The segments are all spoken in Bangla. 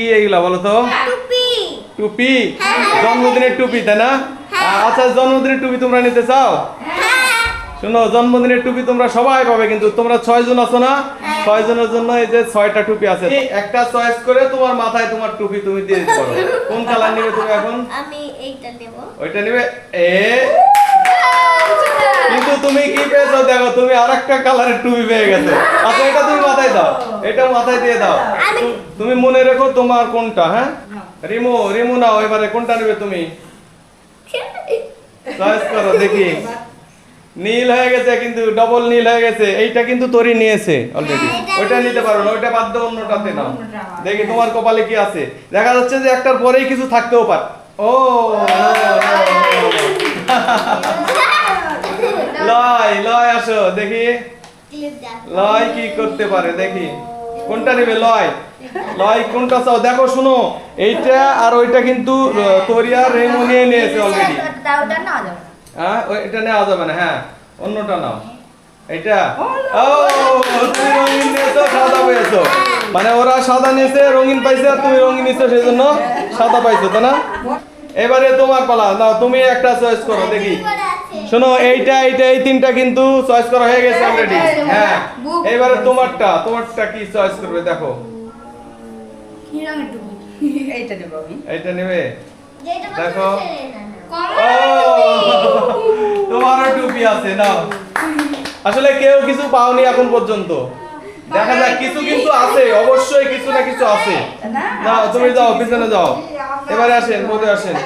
কি এইগুলা বলো তো? টুপি। টুপি? জন্মদিনের টুপি তাই না? আচ্ছা জন্মদিনের টুপি তোমরা নিতে চাও? হ্যাঁ। শোনো জন্মদিনের টুপি তোমরা সবাই পাবে কিন্তু তোমরা ছয় জন আছো না? ছয় জনের জন্য এই যে ছয়টা টুপি আছে একটা চয়েস করে তোমার মাথায় তোমার টুপি তুমি দিয়ে দিতে পারো। কোন কালার নেবে তুমি এখন? আমি এইটা দেব ওইটা নেবে এ কিন্তু তুমি কি পেয়েছ? দেখো তুমি আরেকটা কালারের টুপি পেয়ে গেছো। আচ্ছা এটা তুমি এটা মাথায় দিয়ে দাও তুমি মনে রেখো তোমার কোনটা হ্যাঁ রিমু রিমু নাও এবারে কোনটা নেবে তুমি চয়েস করো দেখি নীল হয়ে গেছে কিন্তু ডবল নীল হয়ে গেছে এইটা কিন্তু তরি নিয়েছে অলরেডি হ্যাঁ, ওইটা নিতে পারো না ওইটা বাদ দাও অন্যটাতে নাও দেখি তোমার কপালে কি আছে দেখা যাচ্ছে যে একটার পরেই কিছু থাকতেও পারে ও লয় লয় আসো দেখি লয় কি করতে পারে দেখি কোনটা নেবে? লয়। লয়, কোনটা চাও? দেখো, শুনো। এইটা আর ওইটা কিন্তু তোরিয়া রেমো নিয়ে নিয়েছে অলরেডি হ্যাঁ ওই এটা নেওয়া যাবে না হ্যাঁ। অন্যটা নাও। এটা ও, তুমি রঙিন নিয়েছো, সাদা পেয়েছ। মানে ওরা সাদা নিয়েছে, রঙিন পাইছে, আর তুমি রঙিন নিয়েছো সেই জন্য সাদা পাইছো, তাই না? এবারে তোমার পালা। নাও, তুমি একটা চয়েস করো, দেখি। শোনো এইটা এইটা এই তিনটা কিন্তু চয়েস করা হয়ে গেছে অলরেডি হ্যাঁ। এবারে তোমারটা তোমারটা কি চয়েস করবে দেখো। এইটা দেবো আমি। এইটা নেবে? দেখো। তোমারও টুপি আছে নাও। আসলে কেউ কিছু পাওনি এখন পর্যন্ত। দেখা যাক কিছু কিন্তু আছে অবশ্যই কিছু না কিছু আছে। না না তুমি যাও পিছনে যাও। এবারে আসেন বোধে আসেন।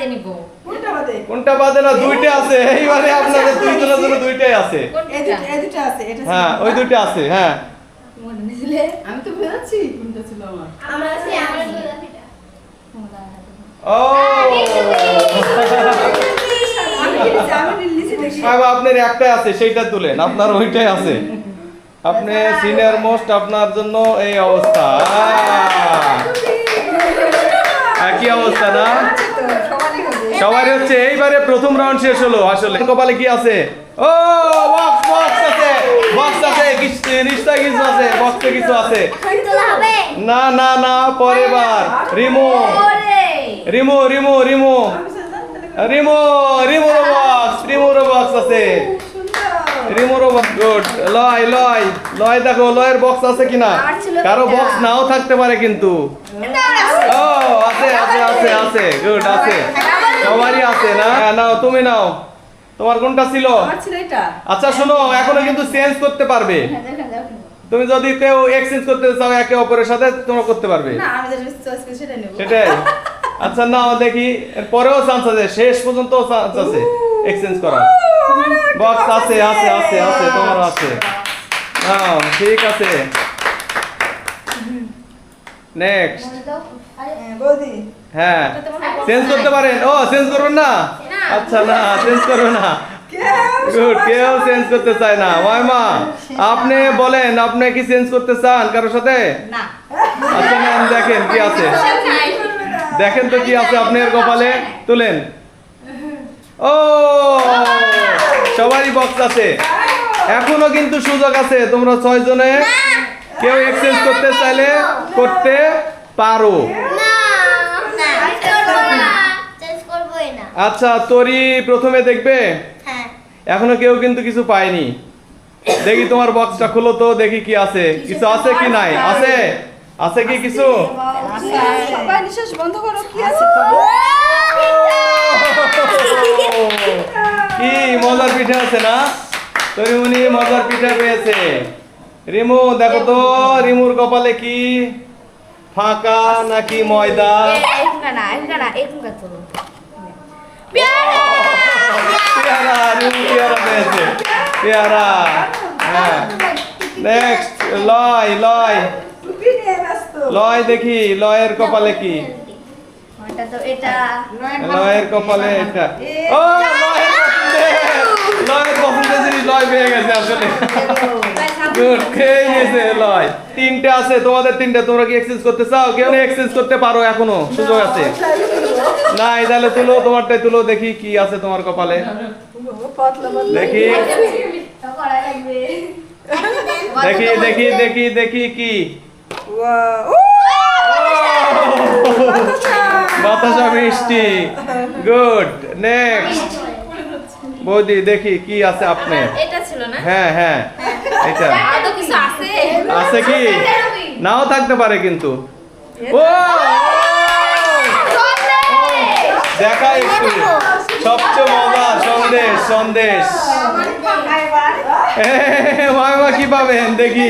বাদে নিব। কোনটা বাদে? কোনটা বাদে না দুইটা আছে। এইবারে আপনাদের দুইজনের জন্য দুইটাই আছে। এই দুটো আছে, এটা হ্যাঁ ওই দুইটা আছে হ্যাঁ। মনে নিছিলে আমি তো ভেবেছি কোনটা ছিল আমার। আমরা আছি আমরা ও! আপনার একটাই আছে সেইটা তুলেন আপনার ওইটাই আছে। আপনি সিনিয়র মোস্ট আপনার জন্য এই অবস্থা। কি অবস্থা না? সবার হচ্ছে এইবারে প্রথম রাউন্ড শেষ হলো আসলে। কপালে কি আছে? ও বক্স বক্স আছে বক্স আছে কিছু নিশ্চয় কিছু আছে বক্সে কিছু আছে। না না না পরে বার। রিমো। রিমো রিমো রিমো। রিমো রিমোর বক্স রিমোর বক্স আছে। রিমোর গুড লয় লয় লয় দেখো লয়ের বক্স আছে কিনা? কারও বক্স নাও থাকতে পারে কিন্তু। ও আছে আছে আছে আছে গুড আছে। সবারই আছে না? হ্যাঁ, নাও তুমি নাও। তোমার কোনটা ছিল? আমার ছিল এটা। আচ্ছা শোনো এখনও কিন্তু চেঞ্জ করতে পারবে। দেখেন তুমি যদি কেউ এক্সচেঞ্জ করতে চাও একে অপরের সাথে তোমরা করতে পারবে। না আমি যেটা চয়েস করি সেটা নেব। সেটাই। আচ্ছা নাও দেখি। পরেও চান্স আছে শেষ পর্যন্ত চান্স আছে এক্সচেঞ্জ করা বক্স আছে আছে আছে আছে তোমারও আছে। নাও ঠিক আছে। নেক্সট হ্যাঁ, হ্যাঁ চেঞ্জ করতে পারেন। ও চেঞ্জ করবেন না। আচ্ছা না চেঞ্জ করবে না। গুড কেউ চেঞ্জ করতে চায় না। মা আপনি বলেন আপনি কি চেঞ্জ করতে চান কারোর সাথে? আচ্ছা ম্যাম দেখেন কি আছে। দেখেন তো কি আছে আপনার কপালে। তুলেন। ও সবারই বক্স আছে। এখনও কিন্তু সুযোগ আছে। তোমরা ছয় জনে কেউ এক্সচেঞ্জ করতে চাইলে করতে পারো। আচ্ছা তোরই প্রথমে দেখবে? হ্যাঁ। এখনও কেউ কিন্তু কিছু পায়নি। দেখি তোমার বক্সটা খুলো তো দেখি কি আছে। কিছু আছে কি নাই? আছে? আছে কি কিছু? কি মজার পিঠে আছে না? তরিমুনি মজার পিঠা পেয়েছে। রিমু দেখো তো রিমুর কপালে কি ফাঁকা নাকি ময়দা পেয়ারা রিমু পেয়ারা পেয়েছে পেয়ারা হ্যাঁ নেক্সট লয় লয় লয় দেখি লয়ের কপালে কি লয়ের কপালে এটা ও লয়ের পছন্দে লয়ের পছন্দের জিনিস লয় পেয়ে গেছে আসলে গুড খেয়ে গেছে লয় তিনটে আছে তোমাদের তিনটে তোমরা কি এক্সচেঞ্জ করতে চাও? কেউ এক্সচেঞ্জ করতে পারো এখনও সুযোগ আছে। নাই তাহলে তুলো তোমারটাই তুলো দেখি কি আছে তোমার কপালে। দেখি। দেখি দেখি দেখি দেখি কি। বাতাসা মিষ্টি। গুড নেক্সট বৌদি দেখি কি আছে আপনার এটা ছিল না? হ্যাঁ হ্যাঁ। এটা আছে আছে কি নাও থাকতে পারে কিন্তু ও দেখা একটু সবচেয়ে মজা সন্দেশ সন্দেশ মামা কি পাবেন দেখি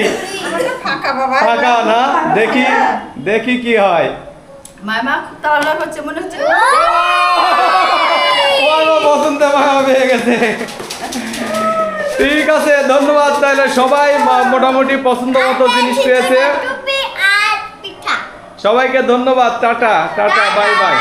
ফাঁকা টাকা না দেখি দেখি কি হয় মামা খুব তাড়াহুড়া করছে মনে হচ্ছে পছন্দ মামা পেয়ে গেছে ঠিক আছে ধন্যবাদ। তাহলে সবাই মোটামুটি পছন্দ মতো জিনিস পেয়েছে। সবাইকে ধন্যবাদ টাটা টাটা বাই। বাই।